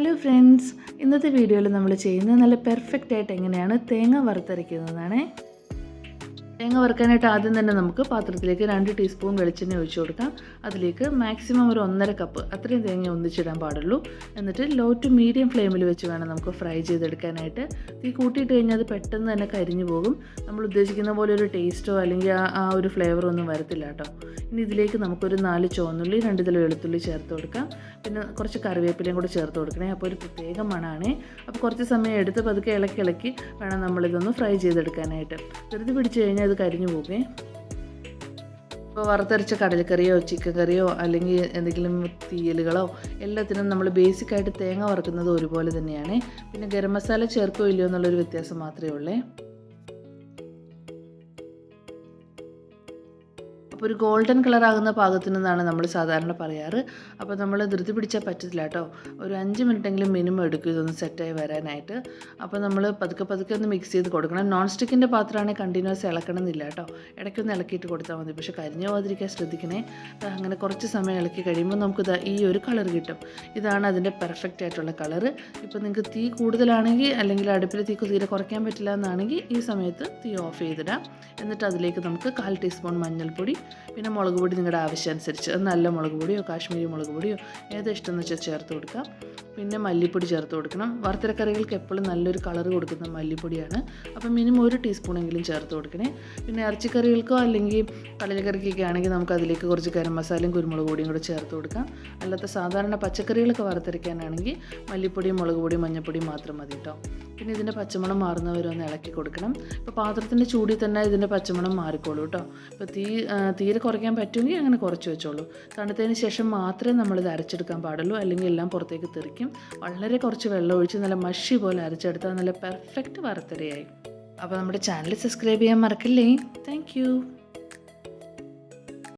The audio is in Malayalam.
ഹലോ ഫ്രണ്ട്സ് ഇന്നത്തെ വീഡിയോയിൽ നമ്മൾ ചെയ്യുന്നത് നല്ല പെർഫെക്റ്റ് ആയിട്ട് എങ്ങനെയാണ് തേങ്ങ വറുത്തരയ്ക്കുന്നതാണേ. തേങ്ങ വറുക്കാനായിട്ട് ആദ്യം തന്നെ നമുക്ക് പാത്രത്തിലേക്ക് രണ്ട് ടീസ്പൂൺ വെളിച്ചെണ്ണ ഒഴിച്ചു കൊടുക്കാം. അതിലേക്ക് മാക്സിമം ഒരു ഒന്നര കപ്പ് അത്രയും തേങ്ങ ഒന്നിച്ചിടാൻ പാടുള്ളൂ. എന്നിട്ട് ലോ ടു മീഡിയം ഫ്ലെയിമിൽ വെച്ച് വേണം നമുക്ക് ഫ്രൈ ചെയ്തെടുക്കാനായിട്ട്. തീ കൂട്ടിയിട്ട് കഴിഞ്ഞാൽ അത് പെട്ടെന്ന് തന്നെ കരിഞ്ഞു പോകും. നമ്മൾ ഉദ്ദേശിക്കുന്ന പോലെ ഒരു ടേസ്റ്റോ അല്ലെങ്കിൽ ആ ഒരു ഫ്ലേവറോ ഒന്നും വരത്തില്ല കേട്ടോ. ഇനി ഇതിലേക്ക് നമുക്കൊരു നാല് ചുവന്നുള്ളി രണ്ട് തല വെളുത്തുള്ളി ചേർത്ത് കൊടുക്കാം. പിന്നെ കുറച്ച് കറിവേപ്പിലയും കൂടെ ചേർത്ത് കൊടുക്കണേ. അപ്പോൾ ഒരു പ്രത്യേക മണമാണേ അപ്പോൾ കുറച്ച് സമയം എടുത്ത് പതുക്കെ ഇളക്കി ഇളക്കി വേണം നമ്മളിതൊന്ന് ഫ്രൈ ചെയ്തെടുക്കാനായിട്ട്. ധൃതി പിടിച്ച് കഴിഞ്ഞാൽ ഇത് കരിഞ്ഞു പോകുമേ ഇപ്പോൾ വറുത്തരച്ച കടലക്കറിയോ ചിക്കൻ കറിയോ അല്ലെങ്കിൽ എന്തെങ്കിലും തീയലുകളോ എല്ലാത്തിനും നമ്മൾ ബേസിക്കായിട്ട് തേങ്ങ വറുക്കുന്നത് ഒരുപോലെ തന്നെയാണ്. പിന്നെ ഗരം മസാല ചേർക്കോ ഇല്ലയോ എന്നുള്ളൊരു വ്യത്യാസം മാത്രമേ ഉള്ളേ. അപ്പോൾ ഒരു ഗോൾഡൻ കളർ ആകുന്ന പാകത്തിനെന്നാണ് നമ്മൾ സാധാരണ പറയാറ്. അപ്പോൾ നമ്മൾ ധൃതി പിടിച്ചാൽ പറ്റത്തില്ല കേട്ടോ ഒരു അഞ്ച് മിനിറ്റെങ്കിലും മിനിമം എടുക്കും ഇതൊന്ന് സെറ്റായി വരാനായിട്ട്. അപ്പോൾ നമ്മൾ പതുക്കെ പതുക്കെ ഒന്ന് മിക്സ് ചെയ്ത് കൊടുക്കണം. നോൺ സ്റ്റിക്കിന്റെ പാത്രമാണെങ്കിൽ കണ്ടിന്യൂസ് ഇളക്കണമെന്നില്ല കേട്ടോ ഇടയ്ക്കൊന്ന് ഇളക്കിയിട്ട് കൊടുത്താൽ മതി. പക്ഷേ കരിഞ്ഞു പോകാതിരിക്കാൻ ശ്രദ്ധിക്കണേ. അങ്ങനെ കുറച്ച് സമയം ഇളക്കി കഴിയുമ്പോൾ നമുക്കിത് ഈ ഒരു കളർ കിട്ടും. ഇതാണ് അതിന്റെ പെർഫെക്റ്റ് ആയിട്ടുള്ള കളറ്. ഇപ്പോൾ നിങ്ങൾക്ക് തീ കൂടുതലാണെങ്കിൽ അല്ലെങ്കിൽ അടുപ്പിൽ തീ തീരെ കുറയ്ക്കാൻ പറ്റില്ല എന്നാണെങ്കിൽ ഈ സമയത്ത് തീ ഓഫ് ചെയ്തിടാം. എന്നിട്ട് അതിലേക്ക് നമുക്ക് കാൽ ടീസ്പൂൺ മഞ്ഞൾപ്പൊടി പിന്നെ മുളക് പൊടി നിങ്ങളുടെ ആവശ്യമനുസരിച്ച് നല്ല മുളക് പൊടിയോ കാശ്മീരി മുളക് പൊടിയോ ഏതോ ഇഷ്ടം എന്ന് വെച്ചാൽ ചേർത്ത് കൊടുക്കാം. പിന്നെ മല്ലിപ്പൊടി ചേർത്ത് കൊടുക്കണം. വറുത്തരക്കറികൾക്ക് എപ്പോഴും നല്ലൊരു കളർ കൊടുക്കുന്ന മല്ലിപ്പൊടിയാണ്. അപ്പോൾ മിനിമം ഒരു ടീസ്പൂണെങ്കിലും ചേർത്ത് കൊടുക്കണേ. പിന്നെ ഇറച്ചിക്കറികൾക്കോ അല്ലെങ്കിൽ കടലക്കറിക്കൊക്കെ ആണെങ്കിൽ നമുക്ക് അതിലേക്ക് കുറച്ച് ഗരം മസാലയും കുരുമുളക് പൊടിയും കൂടെ ചേർത്ത് കൊടുക്കാം. അല്ലാത്ത സാധാരണ പച്ചക്കറികളൊക്കെ വറുത്തരയ്ക്കാനാണെങ്കിൽ മല്ലിപ്പൊടിയും മുളക് പൊടിയും മഞ്ഞൾപ്പൊടിയും മാത്രം മതി കേട്ടോ. പിന്നെ ഇതിന്റെ പച്ചമണം മാറുന്നവരെ ഒന്ന് ഇളക്കി കൊടുക്കണം. ഇപ്പോൾ പാത്രത്തിന്റെ ചൂടിൽ തന്നെ ഇതിന്റെ പച്ചമണം മാറിക്കോളൂ കേട്ടോ. ഇപ്പോൾ തീ തീരെ കുറയ്ക്കാൻ പറ്റുമെങ്കിൽ അങ്ങനെ കുറച്ച് വെച്ചോളൂ. തണുത്തതിന് ശേഷം മാത്രമേ നമ്മളിത് അരച്ചെടുക്കാൻ പാടുള്ളൂ. അല്ലെങ്കിൽ എല്ലാം പുറത്തേക്ക് തെറിക്കും. വളരെ കുറച്ച് വെള്ളം ഒഴിച്ച് നല്ല മഷി പോലെ അരച്ചെടുത്താൽ നല്ല പെർഫെക്റ്റ് വറുത്തരയായി. അപ്പോൾ നമ്മുടെ ചാനൽ സബ്സ്ക്രൈബ് ചെയ്യാൻ മറക്കല്ലേ? താങ്ക്